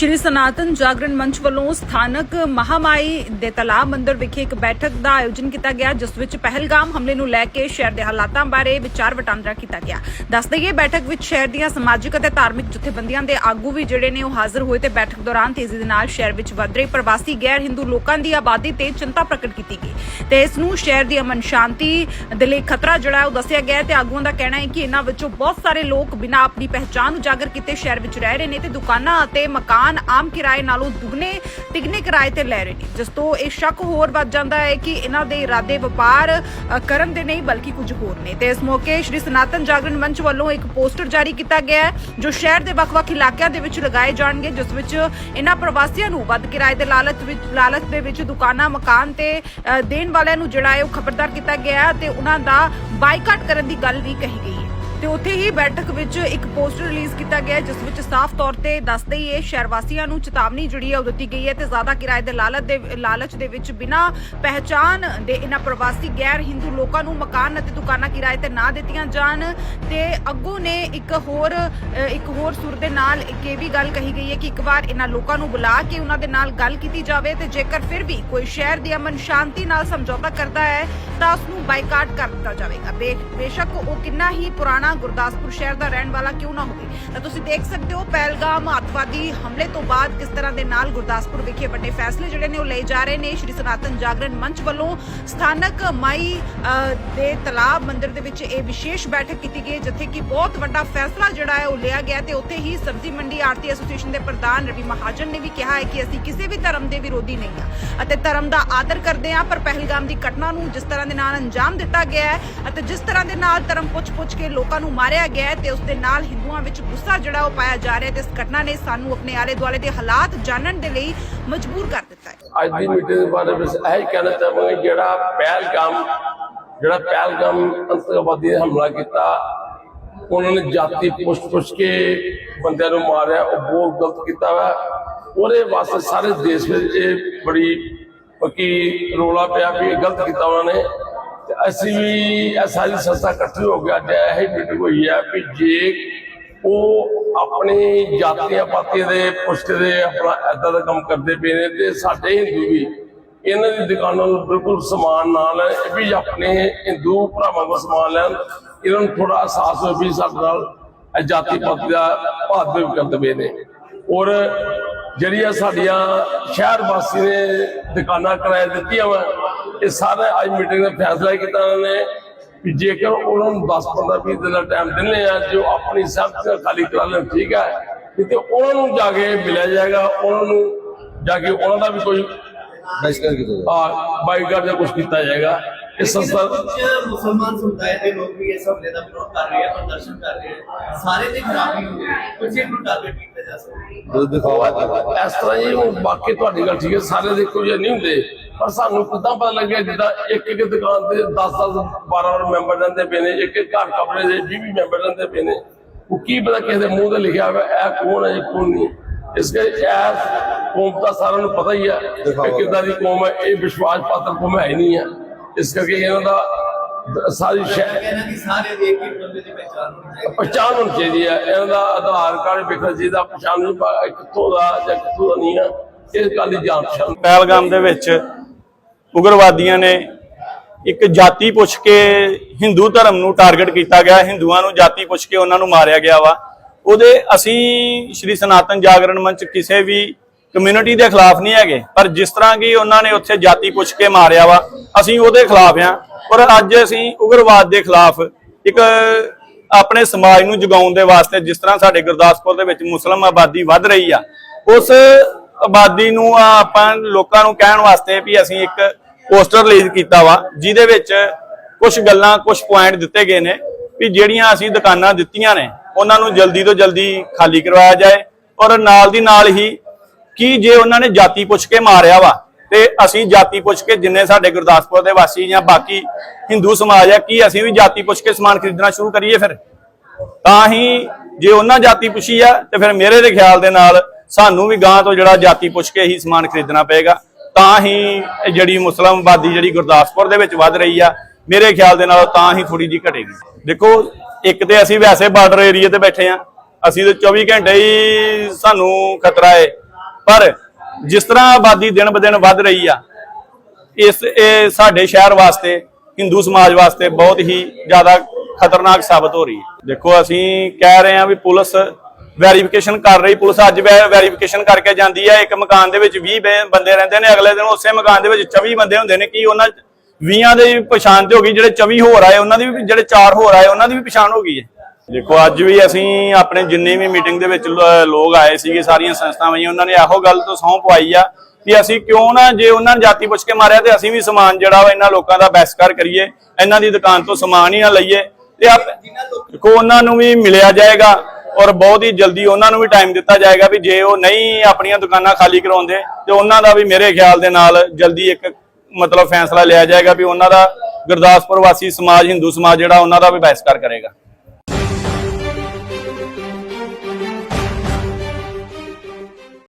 ਸ਼੍ਰੀ ਸਨਾਤਨ ਜਾਗਰਣ ਮੰਚ ਵੱਲੋਂ ਸਥਾਨਕ ਮਹਾਮਾਈ ਦੇ ਤਲਾਬ ਮੰਦਰ ਵਿਖੇ ਇੱਕ ਬੈਠਕ ਦਾ ਆਯੋਜਨ ਕੀਤਾ ਗਿਆ, ਜਿਸ ਵਿੱਚ ਪਹਿਲਗਾਮ ਹਮਲੇ ਨੂੰ ਲੈ ਕੇ ਸ਼ਹਿਰ ਦੇ ਹਾਲਾਤਾਂ ਬਾਰੇ ਵਿਚਾਰ ਵਟਾਂਦਰਾ ਕੀਤਾ ਗਿਆ। ਦੱਸ ਦਈਏ, ਬੈਠਕ ਵਿੱਚ ਸ਼ਹਿਰ ਦੀਆਂ ਸਮਾਜਿਕ ਅਤੇ ਧਾਰਮਿਕ ਜਥੇਬੰਦੀਆਂ ਦੇ ਆਗੂ ਵੀ ਜਿਹੜੇ ਨੇ ਉਹ ਹਾਜ਼ਰ ਹੋਏ ਤੇ ਬੈਠਕ ਦੌਰਾਨ ਤੇਜ਼ੀ ਦੇ ਨਾਲ ਸ਼ਹਿਰ ਵਿੱਚ ਵੱਧ ਰਹੇ ਪ੍ਰਵਾਸੀ ਗੈਰ ਹਿੰਦੂ ਲੋਕਾਂ ਦੀ ਆਬਾਦੀ ਤੇ ਚਿੰਤਾ ਪ੍ਰਗਟ ਕੀਤੀ ਗਈ। ਤੇ ਇਸ ਨੂੰ ਸ਼ਹਿਰ ਦੀ ਅਮਨ ਸ਼ਾਂਤੀ ਦੇ ਲਈ ਖਤਰਾ ਜਿਹੜਾ ਉਹ ਦੱਸਿਆ ਗਿਆ ਹੈ ਤੇ ਆਗੂਆਂ ਦਾ ਕਹਿਣਾ ਹੈ ਕਿ ਇਹਨਾਂ ਵਿੱਚੋਂ ਬਹੁਤ ਸਾਰੇ ਲੋਕ ਬਿਨਾਂ ਆਪਣੀ ਪਹਿਚਾਣ ਉਜਾਗਰ ਕੀਤੇ ਸ਼ਹਿਰ ਵਿੱਚ ਰਹਿ ਰਹੇ ਨੇ ਤੇ ਦੁਕਾਨਾਂ ਅਤੇ ਮਕਾਨ ਆਮ ਕਿਰਾਏ ਨਾਲੋਂ ਦੁੱਗਣੇ ਤਿਗਣੇ ਕਿਰਾਏ ਤੇ ਲੈ ਰਹੇ ਨੇ। ਜਿਸ ਤੋਂ ਇਹ ਸ਼ੱਕ ਹੋਰ ਵੱਧ ਜਾਂਦਾ ਹੈ ਕਿ ਇਹਨਾਂ ਦੇ ਇਰਾਦੇ ਵਪਾਰ ਕਰਨ ਦੇ ਨਹੀਂ, ਬਲਕਿ ਕੁਝ ਹੋਰ ਨੇ। ਤੇ ਇਸ ਮੌਕੇ ਸ਼੍ਰੀ ਸਨਾਤਨ ਜਾਗਰਣ ਮੰਚ ਵੱਲੋਂ ਇੱਕ ਪੋਸਟਰ ਜਾਰੀ ਕੀਤਾ ਗਿਆ ਹੈ, ਜੋ ਸ਼ਹਿਰ ਦੇ ਵੱਖ-ਵੱਖ ਇਲਾਕਿਆਂ ਦੇ ਵਿੱਚ ਲਗਾਏ ਜਾਣਗੇ, ਜਿਸ ਵਿੱਚ ਇਹਨਾਂ ਪ੍ਰਵਾਸੀਆਂ ਨੂੰ ਵੱਧ ਕਿਰਾਏ ਦੇ ਲਾਲਚ ਵਿੱਚ, ਲਾਲਚ ਦੇ ਵਿੱਚ ਦੁਕਾਨਾਂ, ਮਕਾਨ ਤੇ ਦੇਣ ਵਾਲਿਆਂ ਨੂੰ ਜਿਹੜਾ ਹੈ ਉਹ ਖਬਰਦਾਰ ਕੀਤਾ ਗਿਆ ਹੈ ਤੇ ਉਹਨਾਂ ਦਾ ਬਾਈਕਾਟ ਕਰਨ ਦੀ ਗੱਲ ਵੀ ਕਹੀ ਗਈ ਤੇ ਉੱਥੇ ਹੀ ਬੈਠਕ ਵਿੱਚ ਇੱਕ ਪੋਸਟਰ ਰਿਲੀਜ਼ ਕੀਤਾ ਗਿਆ ਜਿਸ ਵਿੱਚ ਸਾਫ਼ ਤੌਰ ਤੇ ਦੱਸਦੇ ਹੀ ਇਹ ਸ਼ਹਿਰ ਵਾਸੀਆਂ ਨੂੰ ਚੇਤਾਵਨੀ ਜਿਹੜੀ ਹੈ ਉਹ ਦਿੱਤੀ ਗਈ ਹੈ ਤੇ ਜ਼ਿਆਦਾ ਕਿਰਾਏ ਦੇ ਲਾਲਚ ਦੇ ਲਾਲਚ ਦੇ ਵਿੱਚ ਬਿਨਾਂ ਪਹਿਚਾਨ ਦੇ ਇਹਨਾਂ ਪ੍ਰਵਾਸੀ ਗੈਰ ਹਿੰਦੂ ਲੋਕਾਂ ਨੂੰ ਮਕਾਨ ਅਤੇ ਦੁਕਾਨਾਂ ਕਿਰਾਏ ਤੇ ਨਾ ਦਿੱਤੀਆਂ ਜਾਣ ਤੇ ਅੱਗੋਂ ਨੇ ਇੱਕ ਹੋਰ ਅ, ਇੱਕ ਹੋਰ ਸੁਰ ਦੇ ਨਾਲ ਇਹ ਵੀ ਗੱਲ ਕਹੀ ਗਈ ਹੈ ਕਿ ਇੱਕ ਵਾਰ ਇਹਨਾਂ ਲੋਕਾਂ ਨੂੰ ਬੁਲਾ ਕੇ ਉਹਨਾਂ ਦੇ ਨਾਲ ਗੱਲ ਕੀਤੀ ਜਾਵੇ ਤੇ ਜੇਕਰ ਫਿਰ ਵੀ ਕੋਈ ਸ਼ਹਿਰ ਦੀ ਅਮਨ ਸ਼ਾਂਤੀ ਨਾਲ ਸਮਝੌਤਾ ਕਰਦਾ ਹੈ ਤਾਂ ਉਸ ਨੂੰ ਬਾਈਕਾਟ ਕਰ ਦਿੱਤਾ ਜਾਵੇਗਾ। ਬੇ- ਬੇਸ਼ੱਕ ਉਹ ਕਿੰਨਾ ਹੀ ਪੁਰਾਣਾ ਗੁਰਦਾਸਪੁਰ ਸ਼ਹਿਰ ਦਾ ਰਹਿਣ ਵਾਲਾ ਕਿਉਂ ਨਾ ਹੋਵੇ? ਤਾਂ ਤੁਸੀਂ ਦੇਖ ਸਕਦੇ ਹੋ, ਪਹਿਲਗਾਮ ਅੱਤਵਾਦੀ ਹਮਲੇ ਤੋਂ ਬਾਅਦ ਕਿਸ ਤਰ੍ਹਾਂ ਦੇ ਨਾਲ ਗੁਰਦਾਸਪੁਰ ਵਿਖੇ ਵੱਡੇ ਫੈਸਲੇ ਜਿਹੜੇ ਨੇ ਉਹ ਲਏ ਜਾ ਰਹੇ ਨੇ। ਸ਼੍ਰੀ ਸਨਾਤਨ ਜਾਗਰਣ ਮੰਚ ਵੱਲੋਂ ਸਥਾਨਕ ਮਾਈ ਦੇ ਤਲਾਬ ਮੰਦਿਰ ਦੇ ਵਿੱਚ ਇਹ ਵਿਸ਼ੇਸ਼ ਬੈਠਕ ਕੀਤੀ ਗਈ, ਜਿੱਥੇ ਕਿ ਬਹੁਤ ਵੱਡਾ ਫੈਸਲਾ ਜਿਹੜਾ ਹੈ ਉਹ ਲਿਆ ਗਿਆ ਤੇ ਉੱਥੇ ਹੀ ਸਬਜ਼ੀ ਮੰਡੀ ਆਰਤੀ ਐਸੋਸੀਏਸ਼ਨ ਦੇ ਪ੍ਰਧਾਨ ਰਵੀ ਮਹਾਜਨ ਨੇ ਵੀ ਕਿਹਾ ਹੈ ਕਿ ਅਸੀਂ ਕਿਸੇ ਵੀ ਧਰਮ ਦੇ ਵਿਰੋਧੀ ਨਹੀਂ ਹਾਂ ਅਤੇ ਧਰਮ ਦਾ ਆਦਰ ਕਰਦੇ ਹਾਂ, ਪਰ ਪਹਿਲਗਾਮ ਦੀ ਘਟਨਾ ਨੂੰ ਜਿਸ ਤਰ੍ਹਾਂ ਦੇ ਨਾਲ ਅੰਜਾਮ ਦਿੱਤਾ ਗਿਆ ਹੈ ਅਤੇ ਜਿਸ ਤਰ੍ਹਾਂ ਦੇ ਨਾਲ ਧਰਮ ਪੁੱਛ-ਪੁੱਛ ਕੇ ਲੋਕਾਂ ਨੂੰ ਮਾਰਿਆ ਗਿਆ ਤੇ ਉਸ ਦੇ ਨਾਲ ਹਿੰਦੂਆਂ ਵਿੱਚ ਗੁੱਸਾ ਜਿਹੜਾ ਉਹ ਪਾਇਆ ਜਾ ਰਿਹਾ ਤੇ ਇਸ ਘਟਨਾ ਨੇ ਸਾਨੂੰ ਆਪਣੇ ਆਲੇ-ਦੁਆਲੇ ਦੇ ਹਾਲਾਤ ਜਾਣਨ ਦੇ ਲਈ ਮਜਬੂਰ ਕਰ ਦਿੱਤਾ ਹੈ। ਅੱਜ ਦੀ ਮੀਟਿੰਗ ਦੇ ਬਾਰੇ ਵਿੱਚ ਇਹ ਕਹਿਣਾ ਚਾਹਾਂਗੇ ਜਿਹੜਾ ਪਹਿਲਗਾਮ ਜਿਹੜਾ ਪਹਿਲਗਾਮ ਅੰਤਰਵਾਦੀ ਹਮਲਾ ਕੀਤਾ, ਉਹਨਾਂ ਨੇ ਜਾਤੀ ਪੁੱਛ ਪੁੱਛ ਕੇ ਬੰਦਿਆਂ ਨੂੰ ਮਾਰਿਆ, ਉਹ ਬਹੁਤ ਗਲਤ ਕੀਤਾ ਵਾ। ਉਹਦੇ ਵਾਸਤੇ ਸਾਰੇ ਦੇਸ਼ ਵਿੱਚ ਇਹ ਬੜੀ ਪੱਕੀ ਰੋਲਾ ਪਿਆ ਵੀ ਗਲਤ ਕੀਤਾ ਉਹਨਾਂ ਨੇ। ਤੇ ਅਸੀਂ ਵੀ ਇਹ ਸਾਰੀ ਸੰਸਥਾ ਇਕੱਠੀ ਹੋ ਗਿਆ ਅੱਜ ਇਹ ਮੀਟਿੰਗ ਹੋਈ ਹੈ ਵੀ ਜੇ ਉਹ ਆਪਣੀ ਜਾਤੀਆਂ ਪਾਤੀਆਂ ਦੇ ਪੁੱਛ ਦੇ ਆਪਣਾ ਏਦਾਂ ਦਾ ਕੰਮ ਕਰਦੇ ਪਏ ਨੇ ਤੇ ਸਾਡੇ ਹਿੰਦੂ ਵੀ, ਇਹਨਾਂ ਦੀ ਦੁਕਾਨਾਂ ਨੂੰ ਬਿਲਕੁਲ ਸਮਾਨ ਨਾ ਲੈਣ ਇਹ ਵੀ ਆਪਣੇ ਹਿੰਦੂ ਭਰਾਵਾਂ ਦਾ ਸਮਾਨ ਲੈਣ, ਇਹਨਾਂ ਨੂੰ ਥੋੜਾ ਅਹਿਸਾਸ ਹੋਵੇ ਵੀ ਸਾਡੇ ਨਾਲ ਜਾਤੀ ਪਾਤੀ ਦਾ ਭਾਦਵ ਕਰਦੇ ਪਏ ਨੇ। ਔਰ ਜਿਹੜੀਆਂ ਸਾਡੀਆਂ ਸ਼ਹਿਰ ਵਾਸੀ ਨੇ ਦੁਕਾਨਾਂ ਕਿਰਾਏ ਦਿੱਤੀਆਂ ਵਾ ਇਹ ਸਾਰੇ ਅੱਜ ਮੀਟਿੰਗ ਦਾ ਫੈਸਲਾ ਕੀਤਾ ਉਹਨਾਂ ਨੇ ਵੀ ਜੇਕਰ ਉਹਨਾਂ ਨੂੰ 10 15 20 ਦਿਨ ਦਾ ਟਾਈਮ ਦਿੰਦੇ ਆ ਜੋ ਆਪਣੀ ਨਾਲ ਖਾਲੀ ਕਰਾ ਲੈਣ ਠੀਕ ਹੈ ਤੇ ਉਹਨਾਂ ਨੂੰ ਜਾ ਕੇ ਮਿਲਿਆ ਜਾਏਗਾ ਉਹਨਾਂ ਨੂੰ ਜਾ ਕੇ ਉਹਨਾਂ ਦਾ ਵੀ ਕੋਈ ਬਹਿਸ਼ਕਾਰ ਕੀਤਾ ਜਾਵੇ ਆ ਬਾਈਕਾਟ ਜਾਂ ਕੁਝ ਕੀਤਾ ਜਾਏਗਾ। ਇਹ ਸੰਸਥਾ ਮੁਸਲਮਾਨ ਸਮੁਦਾਇ ਦੇ ਲੋਕ ਵੀ ਇਸ ਹਮਲੇ ਦਾ ਵਿਰੋਧ ਕਰ ਰਹੇ ਆ ਪ੍ਰਦਰਸ਼ਨ ਕਰ ਰਹੇ ਆ। ਸਾਰੇ ਦੇ ਖਰਾਬੀ ਹੋ ਗਈ ਕੁਝ ਨੂੰ ਟਾਰਗੇਟ ਕੀਤਾ ਜਾ ਸਕਦਾ। ਇਸ ਤਰ੍ਹਾਂ ਹੀ ਬਾਕੀ ਤੁਹਾਡੀ ਗੱਲ ਠੀਕ ਹੈ ਸਾਰੇ ਦੇ ਇੱਕੋ ਜਿਹੇ ਨਹੀਂ ਹੁੰਦੇ ਪਰ ਸਾਨੂੰ ਕਿੱਦਾਂ ਪਤਾ ਲੱਗਿਆ ਜਿੱਦਾਂ ਇੱਕ ਇੱਕ ਦੁਕਾਨ ਤੇ 10 10 12 12 ਮੈਂਬਰ ਰਹਿੰਦੇ ਪਏ ਨੇ ਇੱਕ ਇੱਕ ਘਰ ਕਮਰੇ ਦੇ 20 20 ਮੈਂਬਰ ਰਹਿੰਦੇ ਪਏ ਨੇ। ਉਹ ਕੀ ਪਤਾ ਕਿਸੇ ਦੇ ਮੂੰਹ ਤੇ ਲਿਖਿਆ ਹੋਇਆ ਇਹ ਕੌਣ ਹੈ ਇਹ ਕੌਣ ਨਹੀਂ ਇਸ ਕਰਕੇ ਇਹ ਕੌਮ ਤਾਂ ਸਾਰਿਆਂ ਨੂੰ ਪਤਾ ਹੀ ਹੈ ਕਿ ਕਿੱਦਾਂ ਦੀ ਕੌਮ ਹੈ ਇਹ ਵਿਸ਼ਵਾਸ ਪਾਤਰ ਕੌਮ ਹੈ ਹੀ ਨਹੀਂ ਹੈ ਇਸ ਕਰਕੇ ਇਹਨਾਂ ਦਾ ਦ- ਸਾਰੀ ਸ਼ਹਿਰ ਕਹਿੰਦਾ ਕਿ ਸਾਰੇ ਦੇ ਇੱਕ ਇੱਕ ਬੰਦੇ ਦੀ ਪਹਿਚਾਣ ਹੋਣੀ ਚਾਹੀਦੀ ਪਛਾਣ ਹੋਣੀ ਚਾਹੀਦੀ ਹੈ। ਇਹਨਾਂ ਦਾ ਆਧਾਰ ਕਾਰਡ ਵੇਖਣਾ ਚਾਹੀਦਾ ਪਛਾਣ ਪਾ- ਕਿੱਥੋਂ ਦਾ ਜਾਂ ਕਿੱਥੋਂ ਦਾ ਨਹੀਂ ਹੈ ਇਸ ਗੱਲ ਦੀ ਜਾਣ ਪਛਾਣ। ਪਹਿਲਗਾਮ ਦੇ ਵਿੱਚ ਉਗਰਵਾਦੀਆਂ ਨੇ ਇੱਕ ਜਾਤੀ ਪੁੱਛ ਕੇ ਹਿੰਦੂ ਧਰਮ ਨੂੰ ਟਾਰਗੇਟ ਕੀਤਾ ਗਿਆ, ਹਿੰਦੂਆਂ ਨੂੰ ਜਾਤੀ ਪੁੱਛ ਕੇ ਉਹਨਾਂ ਨੂੰ ਮਾਰਿਆ ਗਿਆ ਵਾ। ਉਹਦੇ ਅਸੀਂ ਸ਼੍ਰੀ ਸਨਾਤਨ ਜਾਗਰਣ ਮੰਚ ਕਿਸੇ ਵੀ ਕਮਿਊਨਿਟੀ ਦੇ ਖਿਲਾਫ ਨਹੀਂ ਹੈਗੇ, ਪਰ ਜਿਸ ਤਰ੍ਹਾਂ ਕਿ ਉਹਨਾਂ ਨੇ ਉੱਥੇ ਜਾਤੀ ਪੁੱਛ ਕੇ ਮਾਰਿਆ ਵਾ, ਅਸੀਂ ਉਹਦੇ ਖਿਲਾਫ ਆ ਔਰ ਅੱਜ ਅਸੀਂ ਉਗਰਵਾਦ ਦੇ ਖਿਲਾਫ ਇੱਕ ਆਪਣੇ ਸਮਾਜ ਨੂੰ ਜਗਾਉਣ ਦੇ ਵਾਸਤੇ ਜਿਸ ਤਰ੍ਹਾਂ ਸਾਡੇ ਗੁਰਦਾਸਪੁਰ ਦੇ ਵਿੱਚ ਮੁਸਲਮਾਨ ਆਬਾਦੀ ਵੱਧ ਰਹੀ ਆ, ਉਸ ਆਬਾਦੀ ਨੂੰ ਆਪਾਂ ਲੋਕਾਂ ਨੂੰ ਕਹਿਣ ਵਾਸਤੇ ਵੀ ਅਸੀਂ ਇੱਕ ਪੋਸਟਰ ਰਿਲੀਜ਼ ਕੀਤਾ ਵਾ, ਜਿਹਦੇ ਵਿੱਚ ਕੁਝ ਗੱਲਾਂ ਕੁਝ ਪੁਆਇੰਟ ਦਿੱਤੇ ਗਏ ਨੇ ਵੀ ਜਿਹੜੀਆਂ ਅਸੀਂ ਦੁਕਾਨਾਂ ਦਿੱਤੀਆਂ ਨੇ, ਉਹਨਾਂ ਨੂੰ ਜਲਦੀ ਤੋਂ ਜਲਦੀ ਖਾਲੀ ਕਰਵਾਇਆ ਜਾਏ ਔਰ ਨਾਲ ਦੀ ਨਾਲ ਹੀ ਕਿ ਜੇ ਉਹਨਾਂ ਨੇ ਜਾਤੀ ਪੁੱਛ ਕੇ ਮਾਰਿਆ ਵਾ, ਤੇ ਅਸੀਂ ਜਾਤੀ ਪੁੱਛ ਕੇ ਜਿੰਨੇ ਸਾਡੇ ਗੁਰਦਾਸਪੁਰ ਦੇ ਵਾਸੀ ਜਾਂ ਬਾਕੀ ਹਿੰਦੂ ਸਮਾਜ ਆ, ਕੀ ਅਸੀਂ ਵੀ ਜਾਤੀ ਪੁੱਛ ਕੇ ਸਮਾਨ ਖਰੀਦਣਾ ਸ਼ੁਰੂ ਕਰੀਏ ਫਿਰ? ਤਾਂ ਹੀ ਜੇ ਉਹਨਾਂ ਜਾਤੀ ਪੁੱਛੀ ਆ, ਤੇ ਫਿਰ ਮੇਰੇ ਦੇ ਖਿਆਲ ਦੇ ਨਾਲ ਸਾਨੂੰ ਵੀ ਗਾਂ ਤੋਂ ਜਿਹੜਾ ਜਾਤੀ ਪੁੱਛ ਕੇ ਹੀ ਸਮਾਨ ਖਰੀਦਣਾ ਪਏਗਾ। ਤਾਂ ਹੀ ਜਿਹੜੀ ਮੁਸਲਮ ਆਬਾਦੀ ਜਿਹੜੀ ਗੁਰਦਾਸਪੁਰ ਦੇ ਵਿੱਚ ਵੱਧ ਰਹੀ ਆ, ਮੇਰੇ ਖਿਆਲ ਦੇ ਨਾਲ ਤਾਂ ਹੀ ਥੋੜੀ ਜੀ ਘਟੇਗੀ। ਦੇਖੋ, ਇੱਕ ਤੇ ਅਸੀਂ ਵੈਸੇ ਬਾਰਡਰ ਏਰੀਆ ਤੇ ਬੈਠੇ ਆ। ਅਸੀਂ ਤੇ 24 ਘੰਟੇ ਹੀ ਸਾਨੂੰ ਖਤਰਾ ਹੈ ਪਰ ਜਿਸ ਤਰ੍ਹਾਂ ਆਬਾਦੀ ਦਿਨ ਬ ਦਿਨ ਵੱਧ ਰਹੀ ਆ, ਇਸ ਇਹ ਸਾਡੇ ਸ਼ਹਿਰ ਵਾਸਤੇ, ਹਿੰਦੂ ਸਮਾਜ ਵਾਸਤੇ ਬਹੁਤ ਹੀ ਜ਼ਿਆਦਾ ਖਤਰਨਾਕ ਸਾਬਤ ਹੋ ਰਹੀ ਹੈ। ਦੇਖੋ, ਅਸੀਂ ਕਹਿ ਰਹੇ ਹਾਂ ਵੀ ਪੁਲਿਸ ਵੈਰੀਫਿਕੇਸ਼ਨ ਕਰ ਰਹੀ ਪੁਲਿਸ। ਅੱਜ ਵੈਰੀਫਿਕੇਸ਼ਨ ਕਰਕੇ ਜਾਂਦੀ ਹੈ, ਇੱਕ ਮਕਾਨ ਦੇ ਵਿੱਚ 20 ਬੰਦੇ ਰਹਿੰਦੇ ਨੇ। ਅਗਲੇ ਦਿਨ ਉਸੇ ਮਕਾਨ ਦੇ ਵਿੱਚ 24 ਬੰਦੇ ਹੁੰਦੇ ਨੇ। ਕੀ ਉਹਨਾਂ 20 ਦੇ ਵੀ ਪਛਾਣ ਤੇ ਹੋ ਗਈ? ਜਿਹੜੇ 24 ਹੋਰ ਆਏ, ਉਹਨਾਂ ਦੀ ਵੀ ਜਿਹੜੇ 4 ਹੋਰ ਆਏ, ਉਹਨਾਂ ਦੀ ਵੀ ਪਛਾਣ ਹੋ ਗਈ ਹੈ? ਦੇਖੋ, ਅੱਜ ਵੀ ਅਸੀਂ ਆਪਣੇ ਜਿੰਨੇ ਵੀ ਮੀਟਿੰਗ ਦੇ ਵਿੱਚ ਲੋਕ ਆਏ ਸੀਗੇ, ਸਾਰੀਆਂ ਸੰਸਥਾਵਾਂ ਆਈਆਂ, ਉਹਨਾਂ ਨੇ ਇਹੋ ਗੱਲ ਤੋਂ ਸਹੁੰ ਪਵਾਈ ਆ ਕਿ ਅਸੀਂ ਕਿਉਂ ਨਾ ਜੇ ਉਹਨਾਂ ਨੇ ਜਾਤੀ ਪੁੱਛ ਕੇ ਮਾਰਿਆ ਤੇ ਅਸੀਂ ਵੀ ਸਮਾਨ ਜਿਹੜਾ ਵਾ ਇਹਨਾਂ ਲੋਕਾਂ ਦਾ ਬਹਿਸਕਾਰ ਕਰੀਏ, ਇਹਨਾਂ ਦੀ ਦੁਕਾਨ ਤੋਂ ਸਮਾਨ ਹੀ ਨਾ ਲਈਏ। ਤੇ ਆਪ ਦੇਖੋ, ਉਹਨਾਂ ਨੂੰ ਵੀ ਮਿਲਿਆ ਜਾਏਗਾ। ਔਰ ਬਹੁਤ ਹੀ ਜਲਦੀ ਉਹਨਾਂ ਨੂੰ ਵੀ ਟਾਈਮ ਦਿੱਤਾ ਜਾਏਗਾ ਵੀ ਜੇ ਉਹ ਨਹੀਂ ਆਪਣੀਆਂ ਦੁਕਾਨਾਂ ਖਾਲੀ ਕਰਾਉਂਦੇ, ਤੇ ਉਹਨਾਂ ਦਾ ਵੀ ਮੇਰੇ ਖਿਆਲ ਦੇ ਨਾਲ ਜਲਦੀ ਇੱਕ ਮਤਲਬ ਫੈਸਲਾ ਲਿਆ ਜਾਏਗਾ ਵੀ ਉਹਨਾਂ ਦਾ ਗੁਰਦਾਸਪੁਰ ਵਾਸੀ ਸਮਾਜ, ਹਿੰਦੂ ਸਮਾਜ ਜਿਹੜਾ ਉਹਨਾਂ ਦਾ ਵੀ ਬਹਿਸਕਾਰ ਕਰੇਗਾ।